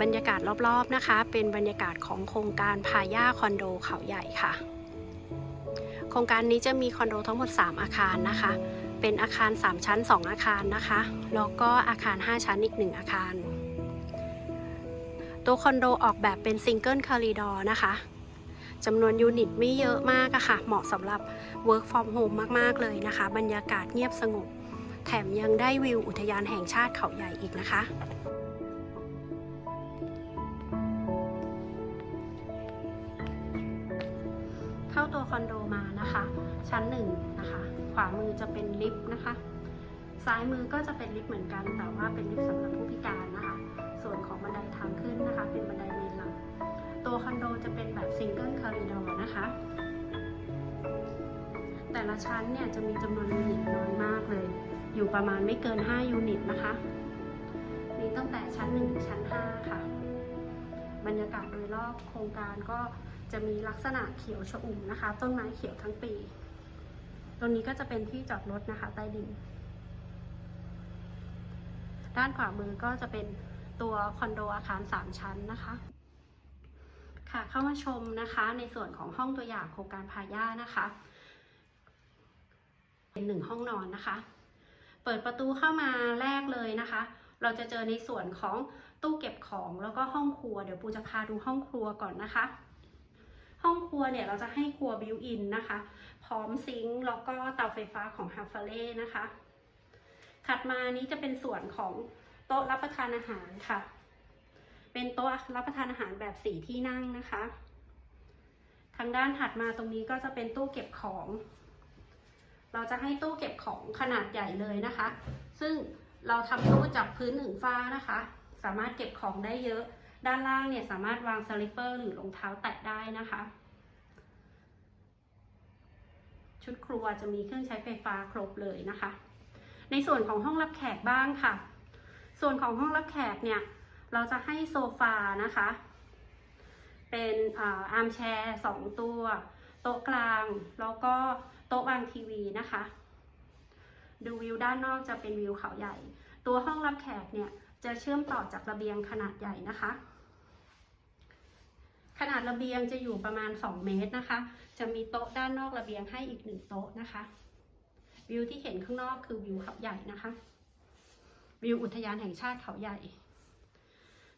บรรยากาศรอบๆนะคะ เป็นบรรยากาศของโครงการพาย่าคอนโดเขาใหญ่ค่ะ โครงการนี้จะมีคอนโดทั้งหมด 3 อาคารนะคะ เป็นอาคาร 3 ชั้น 2 อาคารนะคะ แล้วก็อาคาร 5 ชั้นอีก 1 อาคาร ตัวคอนโดออกแบบเป็นซิงเกิลคอริดอร์นะคะจำนวนยูนิตไม่เยอะมากอะค่ะ เหมาะสำหรับ Work from Home มากๆเลยนะคะ บรรยากาศเงียบสงบ แถมยังได้วิวอุทยานแห่งชาติเขาใหญ่อีกนะคะ เข้าตัวคอนโดมานะคะ ชั้นหนึ่งนะคะ ขวามือจะเป็นลิฟต์นะคะ ซ้ายมือก็จะเป็นลิฟต์เหมือนกัน แต่ว่าเป็นลิฟต์สำหรับผู้พิการนะคะ ส่วนของบันไดทางขึ้นนะคะ เป็นบันไดเมนหลัก ตัวคอนโดจะเป็นแบบซิงเกิลคอริดอร์นะคะ แต่ละชั้นเนี่ยจะมีจำนวนยูนิตน้อยมากเลย อยู่ประมาณไม่เกิน 5 ยูนิตนะคะมีตั้งแต่ชั้น1ถึงชั้น 5 ค่ะ บรรยากาศโดยรอบโครงการก็ จะมีลักษณะเขียวชอุ่มนะคะ ต้นไม้เขียวทั้งปี ตรงนี้ก็จะเป็นที่จอดรถนะคะ ใต้ดิน ด้านขวามือก็จะเป็นตัวคอนโดอาคาร 3 ชั้นนะคะ ค่ะเข้ามาชมนะคะในส่วนของห้องตัวอย่างโครงการพาย่านะคะ เป็นหนึ่งห้องนอนนะคะ เปิดประตูเข้ามาแรกเลยนะคะ เราจะเจอในส่วนของตู้เก็บของแล้วก็ห้องครัว เดี๋ยวปูจะพาดูห้องครัวก่อนนะคะ ห้องครัวเนี่ยเราจะให้ครัวบิวอินนะคะ พร้อมซิงค์แล้วก็เตาไฟฟ้าของฮาฟาเล่นะคะ ถัดมานี้จะเป็นส่วนของโต๊ะรับประทานอาหารค่ะ เป็นโต๊ะรับประทานอาหารแบบสี่ที่นั่งนะคะ ทางด้านถัดมาตรงนี้ก็จะเป็นตู้เก็บของ เราจะให้ตู้เก็บของขนาดใหญ่เลยนะคะ ซึ่งเราทำตู้จับพื้นหนึ่งฟ้านะคะ สามารถเก็บของได้เยอะ ด้านล่างเนี่ยสามารถวางสลิปเปอร์หรือรองเท้าแตะได้นะคะ ชุดครัวจะมีเครื่องใช้ไฟฟ้าครบเลยนะคะ ในส่วนของห้องรับแขกบ้างค่ะ ส่วนของห้องรับแขกเนี่ยเราจะให้โซฟานะคะ เป็นอาร์มแชร์สองตัว โต๊ะกลาง แล้วก็โต๊ะวางทีวีนะคะ ดูวิวด้านนอกจะเป็นวิวเขาใหญ่ ตัวห้องรับแขกเนี่ยจะเชื่อมต่อจากระเบียงขนาดใหญ่นะคะ ขนาดระเบียงจะอยู่ประมาณ 2 เมตรนะคะ จะมีโต๊ะด้านนอกระเบียงให้อีกหนึ่งโต๊ะนะคะ วิวที่เห็นข้างนอกคือวิวเขาใหญ่นะคะ วิวอุทยานแห่งชาติเขาใหญ่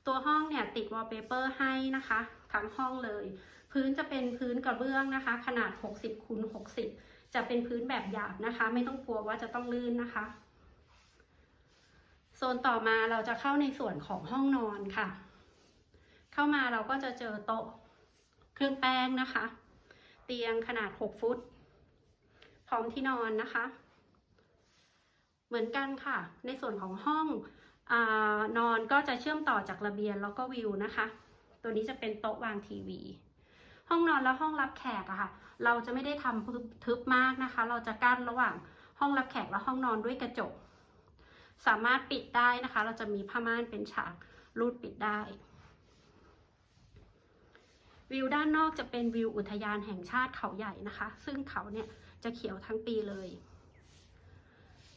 ตัวห้องเนี่ยติดวอลเปเปอร์ให้นะคะ ทั้งห้องเลย พื้นจะเป็นพื้นกระเบื้องนะคะ ขนาด 60คูณ60 จะเป็นพื้นแบบหยาบนะคะ ไม่ต้องกลัวว่าจะต้องลื่นนะคะโซนต่อมาเราจะเข้าในส่วนของห้องนอนค่ะ เข้ามาเราก็จะเจอโต๊ะเครื่องแป้งนะคะ เตียงขนาด 6 ฟุต พร้อมที่นอนนะคะ เหมือนกันค่ะ ในส่วนของห้องอนอนก็จะเชื่อมต่อจากระเบียงแล้วก็วิวนะคะ ตัวนี้จะเป็นโต๊ะวางทีวี ห้องนอนและห้องรับแขกอะค่ะ เราจะไม่ได้ทำทึบมากนะคะ เราจะกั้นระหว่างห้องรับแขกและห้องนอนด้วยกระจก สามารถปิดได้นะคะ เราจะมีผ้าม่านเป็นฉากรูดปิดได้ วิวด้านนอกจะเป็นวิวอุทยานแห่งชาติเขาใหญ่นะคะ ซึ่งเขาเนี่ยจะเขียวทั้งปีเลย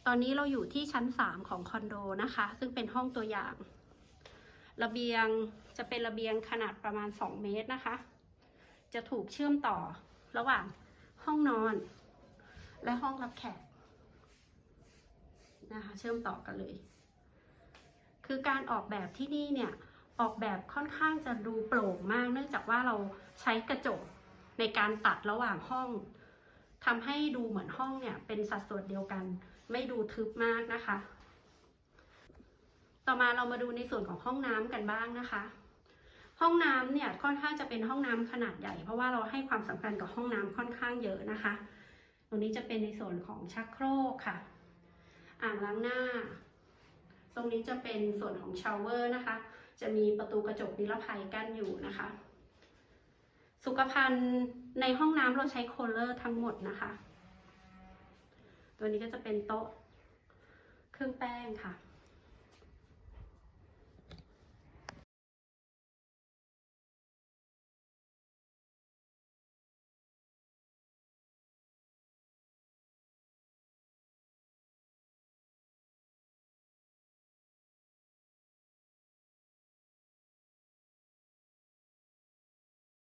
ตอนนี้เราอยู่ที่ชั้น 3 ของคอนโดนะคะ ซึ่งเป็นห้องตัวอย่าง ระเบียงจะเป็นระเบียงขนาดประมาณ 2 เมตรนะคะ จะถูกเชื่อมต่อระหว่างห้องนอน และห้องรับแขกนะคะ เชื่อมต่อกันเลย คือการออกแบบที่นี่เนี่ย ออกแบบค่อนข้างจะดูโปร่งมาก เนื่องจากว่าเราใช้กระจกในการตัดระหว่างห้องทำให้ดูเหมือนห้องเนี่ยเป็นสัดส่วนเดียวกัน ไม่ดูทึบมากนะคะ ต่อมาเรามาดูในส่วนของห้องน้ำกันบ้างนะคะ ห้องน้ำเนี่ยค่อนข้างจะเป็นห้องน้ำขนาดใหญ่ เพราะว่าเราให้ความสำคัญกับห้องน้ำค่อนข้างเยอะนะคะ ตรงนี้จะเป็นในส่วนของชักโครกค่ะ อ่างล้างหน้า ตรงนี้จะเป็นส่วนของชาวเวอร์นะคะ จะมีประตูกระจกนิรภัยกั้นอยู่นะคะ สุขภัณฑ์ในห้องน้ำเราใช้โคลเลอร์ทั้งหมดนะคะ ตัวนี้ก็จะเป็นโต๊ะเครื่องแป้งค่ะ